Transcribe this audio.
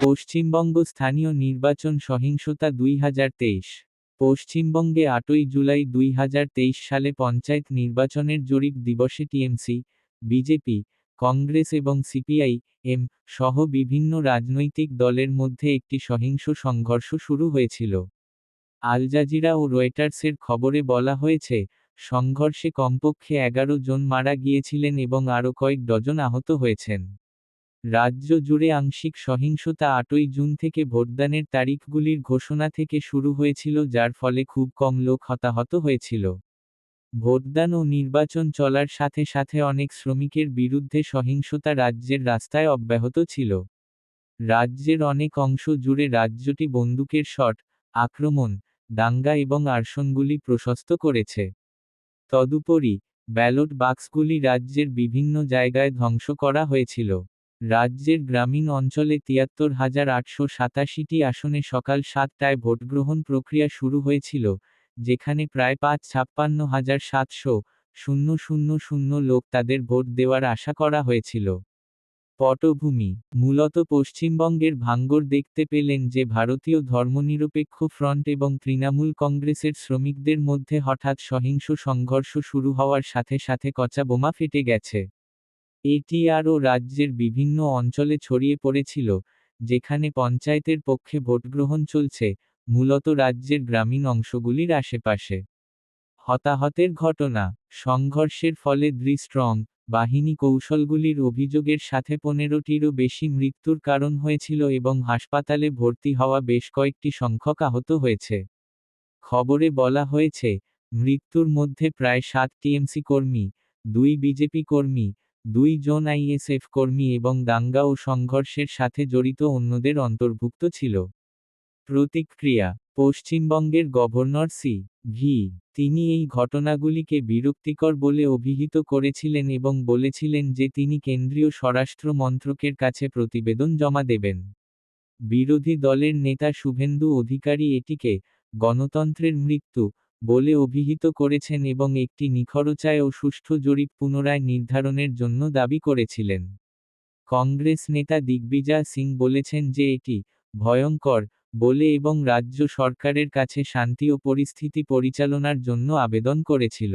পশ্চিমবঙ্গ স্থানীয় নির্বাচন সহিংসতা দুই হাজার তেইশ। পশ্চিমবঙ্গে আটই জুলাই দুই হাজার তেইশ সালে পঞ্চায়েত নির্বাচনের জরিপ দিবসে টিএমসি, বিজেপি, কংগ্রেস এবং সিপিআই, এম সহ বিভিন্ন রাজনৈতিক দলের মধ্যে একটি সহিংস সংঘর্ষ শুরু হয়েছিল। আল জাজিরা ও রয়টার্সের খবরে বলা হয়েছে, সংঘর্ষে কমপক্ষে এগারো জন মারা গিয়েছিলেন এবং আরও কয়েক ডজন আহত হয়েছেন। রাজ্য জুড়ে আংশিক সহিংসতা আটই জুন থেকে ভোটদানের তারিখগুলির ঘোষণা থেকে শুরু হয়েছিল, যার ফলে খুব কম লোক হতাহত হয়েছিল। ভোটদান ও নির্বাচন চলার সাথে সাথে অনেক শ্রমিকের বিরুদ্ধে সহিংসতা রাজ্যের রাস্তায় অব্যাহত ছিল। রাজ্যের অনেক অংশ জুড়ে রাজ্যটি বন্দুকের শট, আক্রমণ, দাঙ্গা এবং আর্সনগুলি প্রশস্ত করেছে। তদুপরি, ব্যালট বাক্সগুলি রাজ্যের বিভিন্ন জায়গায় ধ্বংস করা হয়েছিল। রাজ্যের গ্রামীণ অঞ্চলে তিয়াত্তর হাজার আটশো সাতাশিটি আসনে সকাল সাতটায় ভোটগ্রহণ প্রক্রিয়া শুরু হয়েছিল, যেখানে প্রায় পাঁচ ছাপ্পান্ন হাজার সাতশো শূন্য শূন্য শূন্য লোক তাদের ভোট দেওয়ার আশা করা হয়েছিল। পটভূমি, মূলত পশ্চিমবঙ্গের ভাঙ্গর দেখতে পেলেন যে ভারতীয় ধর্মনিরপেক্ষ ফ্রন্ট এবং তৃণমূল কংগ্রেসের শ্রমিকদের মধ্যে হঠাৎ সহিংস সংঘর্ষ শুরু হওয়ার সাথে সাথে কচা বোমা ফেটে গেছে। এটি আরও রাজ্যের বিভিন্ন অঞ্চলে ছড়িয়ে পড়েছিল, যেখানে পঞ্চায়েতের পক্ষে ভোটগ্রহণ চলছে, মূলত রাজ্যের গ্রামীণ অংশগুলির আশেপাশে। হতাহতের ঘটনা, সংঘর্ষের ফলে দৃষ্ট্রং বাহিনী কৌশলগুলির অভিযোগের সাথে পনেরোটিরও বেশি মৃত্যুর কারণ হয়েছিল এবং হাসপাতালে ভর্তি হওয়া বেশ কয়েকটি সংখ্যক আহত হয়েছে। খবরে বলা হয়েছে, মৃত্যুর মধ্যে প্রায় সাত টিএমসি কর্মী, দুই বিজেপি কর্মী দুই জন আইএসএফ কর্মী এবং দাঙ্গা ও সংঘর্ষের সাথে জড়িত অন্যদের অন্তর্ভুক্ত ছিল। প্রতিক্রিয়া, পশ্চিমবঙ্গের গভর্নর সি. ভি. তিনি এই ঘটনাগুলিকে বিরক্তিকর বলে অভিহিত করেছিলেন এবং বলেছিলেন যে তিনি কেন্দ্রীয় স্বরাষ্ট্র মন্ত্রকের কাছে প্রতিবেদন জমা দেবেন। বিরোধী দলের নেতা শুভেন্দু অধিকারী এটিকে গণতন্ত্রের মৃত্যু বলে অভিহিত করেছেন এবং একটি নিখরচায় ও সুষ্ঠু জরিপ পুনরায় নির্ধারণের জন্য দাবি করেছিলেন। কংগ্রেস নেতা দিগ্বিজয় সিং বলেছেন যে এটি ভয়ঙ্কর বলে এবং রাজ্য সরকারের কাছে শান্তি ও পরিস্থিতি পরিচালনার জন্য আবেদন করেছিল।